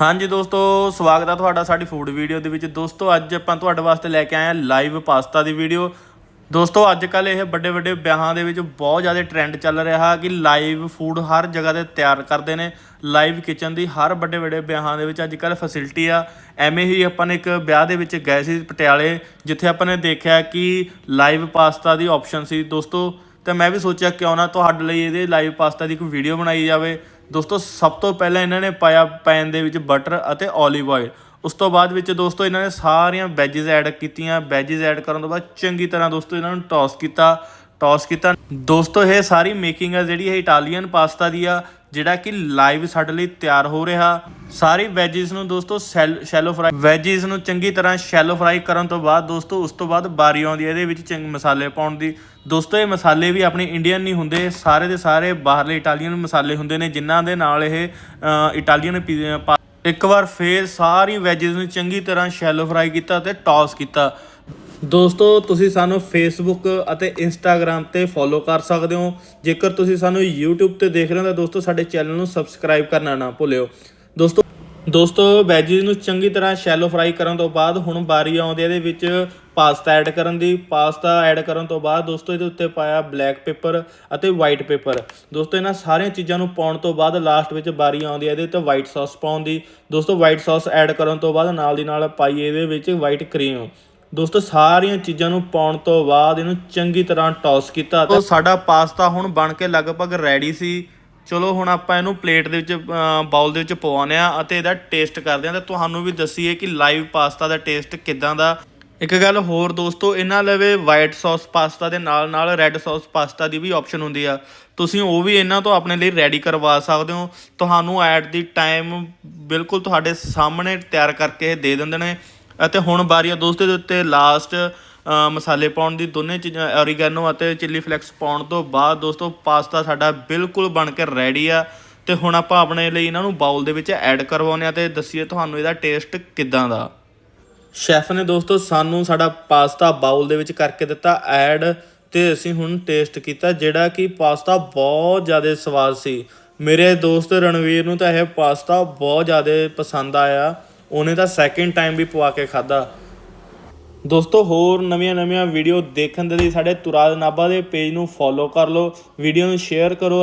ਹਾਂਜੀ ਦੋਸਤੋ, ਸਵਾਗਤ ਆ ਤੁਹਾਡਾ ਸਾਡੀ ਫੂਡ ਵੀਡੀਓ ਦੇ ਵਿੱਚ। ਦੋਸਤੋ, ਅੱਜ ਆਪਾਂ ਤੁਹਾਡੇ ਵਾਸਤੇ ਲੈ ਕੇ ਆਏ ਹਾਂ ਲਾਈਵ ਪਾਸਤਾ ਦੀ ਵੀਡੀਓ ਦੋਸਤੋ ਅੱਜ ਕੱਲ ਇਹ ਵੱਡੇ ਵੱਡੇ ਵਿਆਹਾਂ ਦੇ ਵਿੱਚ ਬਹੁਤ ਜ਼ਿਆਦਾ ਟ੍ਰੈਂਡ ਚੱਲ ਰਿਹਾ ਕਿ ਲਾਈਵ ਫੂਡ ਹਰ ਜਗ੍ਹਾ ਤੇ ਤਿਆਰ ਕਰਦੇ ਨੇ। ਲਾਈਵ ਕਿਚਨ ਦੀ ਹਰ ਵੱਡੇ ਵੱਡੇ ਵਿਆਹਾਂ ਦੇ ਵਿੱਚ ਅੱਜ ਕੱਲ ਫੈਸਿਲਿਟੀ ਆ। ਐਵੇਂ ਹੀ ਆਪਾਂ ਨੇ ਇੱਕ ਵਿਆਹ ਦੇ ਵਿੱਚ ਗਏ ਸੀ ਪਟਿਆਲੇ, ਜਿੱਥੇ ਆਪਾਂ ਨੇ ਦੇਖਿਆ ਕਿ ਲਾਈਵ ਪਾਸਤਾ ਦੀ ਆਪਸ਼ਨ ਸੀ। ਦੋਸਤੋ, ਤਾਂ ਮੈਂ ਵੀ ਸੋਚਿਆ ਕਿਉਂ ਨਾ ਤੁਹਾਡੇ ਲਈ ਇਹਦੇ ਲਾਈਵ ਪਾਸਤਾ ਦੀ ਇੱਕ ਵੀਡੀਓ ਬਣਾਈ ਜਾਵੇ। ਦੋਸਤੋ, ਸਭ ਤੋਂ ਪਹਿਲਾਂ ਇਹਨਾਂ ਨੇ ਪਾਇਆ ਪੈਨ ਦੇ ਵਿੱਚ ਬਟਰ ਅਤੇ ਓਲੀਵ ਆਇਲ। ਉਸ ਤੋਂ ਬਾਅਦ ਵਿੱਚ ਦੋਸਤੋ, ਇਹਨਾਂ ਨੇ ਸਾਰੀਆਂ ਵੈਜੀਜ਼ ਐਡ ਕੀਤੀਆਂ। ਵੈਜੀਜ਼ ਐਡ ਕਰਨ ਤੋਂ ਬਾਅਦ ਚੰਗੀ ਤਰ੍ਹਾਂ ਦੋਸਤੋ, ਇਹਨਾਂ ਨੂੰ ਟੌਸ ਕੀਤਾ। ਟੌਸ ਕੀਤਾ। ਦੋਸਤੋ, ਇਹ ਸਾਰੀ ਮੇਕਿੰਗ ਆ ਜਿਹੜੀ ਇਹ ਇਟਾਲੀਅਨ ਪਾਸਤਾ ਦੀ ਆ। ਜਿਹੜਾ ਕਿ ਲਾਈਵ ਸਾਡੇ ਲਈ ਤਿਆਰ ਹੋ ਰਿਹਾ। ਸਾਰੀ ਵੈਜੀਜ਼ ਨੂੰ ਦੋਸਤੋ ਸ਼ੈਲੋ ਫਰਾਈ ਵੈਜੀਜ਼ ਨੂੰ ਚੰਗੀ ਤਰ੍ਹਾਂ ਸ਼ੈਲੋ ਫਰਾਈ ਕਰਨ ਤੋਂ ਬਾਅਦ ਦੋਸਤੋ, ਉਸ ਤੋਂ ਬਾਅਦ ਬਾਰੀ ਆਉਂਦੀ ਹੈ ਇਹਦੇ ਵਿੱਚ ਚੰਗੇ ਮਸਾਲੇ ਪਾਉਣ ਦੀ। ਦੋਸਤੋ, ਇਹ ਮਸਾਲੇ ਵੀ ਆਪਣੇ ਇੰਡੀਅਨ ਨਹੀਂ ਹੁੰਦੇ, ਸਾਰੇ ਦੇ ਸਾਰੇ ਬਾਹਰਲੇ ਇਟਾਲੀਅਨ ਮਸਾਲੇ ਹੁੰਦੇ ਨੇ, ਜਿਨ੍ਹਾਂ ਦੇ ਨਾਲ ਇਹ ਇਟਾਲੀਅਨ ਪੀ- ਪਾ- ਇੱਕ ਵਾਰ ਫੇਰ ਸਾਰੀ ਵੈਜੀਜ਼ ਨੂੰ ਚੰਗੀ ਤਰ੍ਹਾਂ ਸ਼ੈਲੋ ਫਰਾਈ ਕੀਤਾ ਤੇ ਟੌਸ ਕੀਤਾ। ਦੋਸਤੋ, ਤੁਸੀਂ ਸਾਨੂੰ ਫੇਸਬੁੱਕ ਅਤੇ ਇੰਸਟਾਗ੍ਰam ਤੇ ਫੋਲੋ ਕਰ ਸਕਦੇ ਹੋ। ਜੇਕਰ ਤੁਸੀਂ ਸਾਨੂੰ YouTube ਤੇ ਦੇਖ ਰਹੇ ਹੋ ਤਾਂ ਦੋਸਤੋ, ਸਾਡੇ ਚੈਨਲ ਨੂੰ ਸਬਸਕ੍ਰਾਈਬ ਕਰਨਾ ਨਾ ਭੁੱਲਿਓ। ਦੋਸਤੋ ਦੋਸਤੋ ਵੈਜੀਜ਼ ਨੂੰ ਚੰਗੀ ਤਰ੍ਹਾਂ ਸ਼ੈਲੋ ਫਰਾਈ ਕਰਨ ਤੋਂ ਬਾਅਦ ਹੁਣ ਬਾਰੀ ਆਉਂਦੀ ਹੈ, ਇਹਦੇ ਵਿੱਚ ਪਾਸਤਾ ਐਡ ਕਰਨ ਦੀ। ਪਾਸਤਾ ਐਡ ਕਰਨ ਤੋਂ ਬਾਅਦ ਦੋਸਤੋ, ਇਹਦੇ ਉੱਤੇ ਪਾਇਆ ਬਲੈਕ ਪੇਪਰ ਅਤੇ ਵਾਈਟ ਪੇਪਰ ਦੋਸਤੋ, ਇਹਨਾਂ ਸਾਰੀਆਂ ਚੀਜ਼ਾਂ ਨੂੰ ਪਾਉਣ ਤੋਂ ਬਾਅਦ ਲਾਸਟ ਵਿੱਚ ਬਾਰੀ ਆਉਂਦੀ ਹੈ, ਇਹਦੇ ਉੱਤੇ ਵਾਈਟ ਸੌਸ ਪਾਉਣ ਦੀ। ਦੋਸਤੋ ਵਾਈਟ ਸੌਸ ਐਡ ਕਰਨ ਤੋਂ ਬਾਅਦ ਨਾਲ ਦੀ ਨਾਲ ਪਾਈਏ ਇਹਦੇ ਵਿੱਚ ਵਾਈਟ ਕਰੀਮ ਦੋਸਤੋ ਸਾਰੀਆਂ ਚੀਜ਼ਾਂ ਨੂੰ ਪਾਉਣ ਤੋਂ ਬਾਅਦ ਇਹਨੂੰ ਚੰਗੀ ਤਰ੍ਹਾਂ ਟੌਸ ਕੀਤਾ ਤੇ ਸਾਡਾ ਪਾਸਤਾ ਹੁਣ ਬਣ ਕੇ ਲਗਭਗ ਰੈਡੀ ਸੀ। ਚਲੋ ਹੁਣ ਆਪਾਂ ਇਹਨੂੰ ਪਲੇਟ ਦੇ ਵਿੱਚ ਬਾਉਲ ਦੇ ਵਿੱਚ ਪਵਾਉਂਦੇ ਆ ਅਤੇ ਇਹਦਾ ਟੇਸਟ ਕਰਦੇ ਆ ਤੇ ਤੁਹਾਨੂੰ ਵੀ ਦੱਸੀਏ ਕਿ ਲਾਈਵ ਪਾਸਤਾ ਦਾ ਟੇਸਟ ਕਿਦਾਂ ਦਾ। ਇੱਕ ਗੱਲ ਹੋਰ ਦੋਸਤੋ ਇਹਨਾਂ ਲਵੇ ਵਾਈਟ ਸੌਸ ਪਾਸਤਾ ਦੇ ਨਾਲ ਨਾਲ ਰੈੱਡ ਸੌਸ ਪਾਸਤਾ ਦੀ ਵੀ ਆਪਸ਼ਨ ਹੁੰਦੀ ਆ। ਤੁਸੀਂ ਉਹ ਵੀ ਇਹਨਾਂ ਤੋਂ ਆਪਣੇ ਲਈ ਰੈਡੀ ਕਰਵਾ ਸਕਦੇ ਹੋ। ਤੁਹਾਨੂੰ ਐਟ ਦੀ ਟਾਈਮ ਬਿਲਕੁਲ ਤੁਹਾਡੇ ਸਾਹਮਣੇ ਤਿਆਰ ਕਰਕੇ ਦੇ ਦਿੰਦੇ ਨੇ। ਅਤੇ ਹੁਣ ਵਾਰੀ ਆ ਦੋਸਤੋ ਦੇ ਉੱਤੇ ਲਾਸਟ ਮਸਾਲੇ ਪਾਉਣ ਦੀ ਦੋਨੇ ਚੀਜ਼ਾਂ ਔਰੀਗੈਨੋ ਅਤੇ ਚਿੱਲੀ ਫਲੈਕਸ ਪਾਉਣ ਤੋਂ ਬਾਅਦ ਦੋਸਤੋ ਪਾਸਤਾ ਸਾਡਾ ਬਿਲਕੁਲ ਬਣ ਕੇ ਰੈਡੀ ਆ। ਤੇ ਹੁਣ ਆਪਾਂ ਆਪਣੇ ਲਈ ਇਹਨਾਂ ਨੂੰ ਬਾਉਲ ਦੇ ਵਿੱਚ ਐਡ ਕਰਵਾਉਂਦੇ ਆ ਤੇ ਦੱਸੀਏ ਤੁਹਾਨੂੰ ਇਹਦਾ ਟੇਸਟ ਕਿਦਾਂ ਦਾ। ਸ਼ੈਫ ਨੇ ਦੋਸਤੋ, ਸਾਨੂੰ ਸਾਡਾ ਪਾਸਤਾ ਬਾਉਲ ਦੇ ਵਿੱਚ ਕਰਕੇ ਦਿੱਤਾ ਐਡ ਤੇ ਅਸੀਂ ਹੁਣ ਟੇਸਟ ਕੀਤਾ, ਜਿਹੜਾ ਕਿ ਪਾਸਤਾ ਬਹੁਤ ਜ਼ਿਆਦਾ ਸਵਾਦ ਸੀ। ਮੇਰੇ ਦੋਸਤ ਰਣਵੀਰ ਨੂੰ ਤਾਂ ਇਹ ਪਾਸਤਾ ਬਹੁਤ ਜ਼ਿਆਦਾ ਪਸੰਦ ਆਇਆ। ਉਹਨੇ ਤਾਂ ਸੈਕਿੰਡ ਟਾਈਮ ਵੀ ਪਵਾ ਕੇ ਖਾਦਾ ਦੋਸਤੋ, ਹੋਰ ਨਵੀਆਂ-ਨਵੀਆਂ ਵੀਡੀਓ ਦੇਖਣ ਦੇ ਲਈ ਸਾਡੇ ਤੁਰਾਦ ਨਾਬਾ ਦੇ ਪੇਜ ਨੂੰ ਫੋਲੋ ਕਰ ਲਓ। ਵੀਡੀਓ ਨੂੰ ਸ਼ੇਅਰ ਕਰੋ।